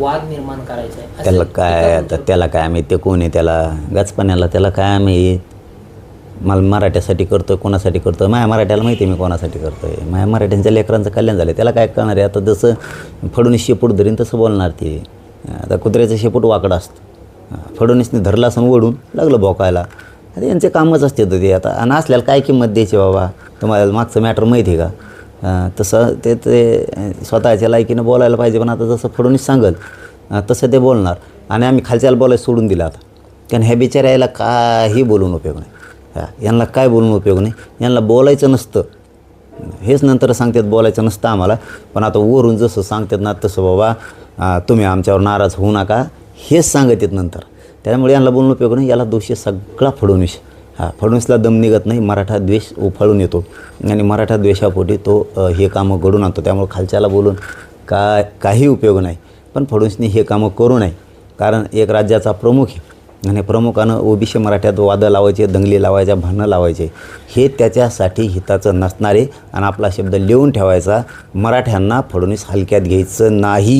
वाद निर्माण करायचा आहे त्याला काय आता त्याला काय आम्ही ते कोण आहे त्याला? गचपाण्याला त्याला काय आम्ही? मला मराठ्यासाठी करतो कोणासाठी करतो माझ्या मराठ्याला माहिती आहे मी कोणासाठी करतो आहे माझ्या मराठ्यांच्या लेकरांचं कल्याण झालं त्याला काय करणार आहे? आता जसं फडणवीस शेपूट धरीन तसं बोलणार ते. आता कुत्र्याचं शेपूट वाकडं असतं. फडणवीसने धरलं असं ओढून लागलं भोकायला. आता यांचे कामच असते ते. आता आणि असल्याला काय किंमत द्यायची बाबा? तुम्हाला मागचं मॅटर माहिती आहे का? तसं ते ते स्वतःच्या लायकीनं बोलायला पाहिजे पण आता जसं फडणवीस सांगल तसं ते बोलणार. आणि आम्ही खालच्याला बोलायला सोडून दिलं आता. कारण ह्या बिचाऱ्याला काही बोलून उपयोग नाही. यांना काय बोलून उपयोग नाही? यांना बोलायचं नसतं. हेच नंतर सांगतात बोलायचं नसतं आम्हाला. पण आता वरून जसं सांगतात ना तसं बाबा तुम्ही आमच्यावर नाराज होऊ नका. हेच सांगत आहेत नंतर. त्यामुळे यांना बोलून उपयोग नाही. याला दोषी सगळा फडणवीस. हा फडणवीसला दम निघत नाही मराठा द्वेष उफाळून येतो. आणि मराठा द्वेषापोटी तो हे कामं घडून आणतो त्यामुळे खालच्याला बोलून का काही उपयोग नाही. पण फडणवीसनी हे कामं करू नये. कारण एक राज्याचा प्रमुख आहे. आणि प्रमुखानं ओबीसी मराठ्यात वादं लावायचे दंगली लावायच्या भांडणं लावायचे. हे त्याच्यासाठी हिताचं नसणारे आणि आपला शब्द लिहून ठेवायचा मराठ्यांना फडणवीस हलक्यात घ्यायचं नाही.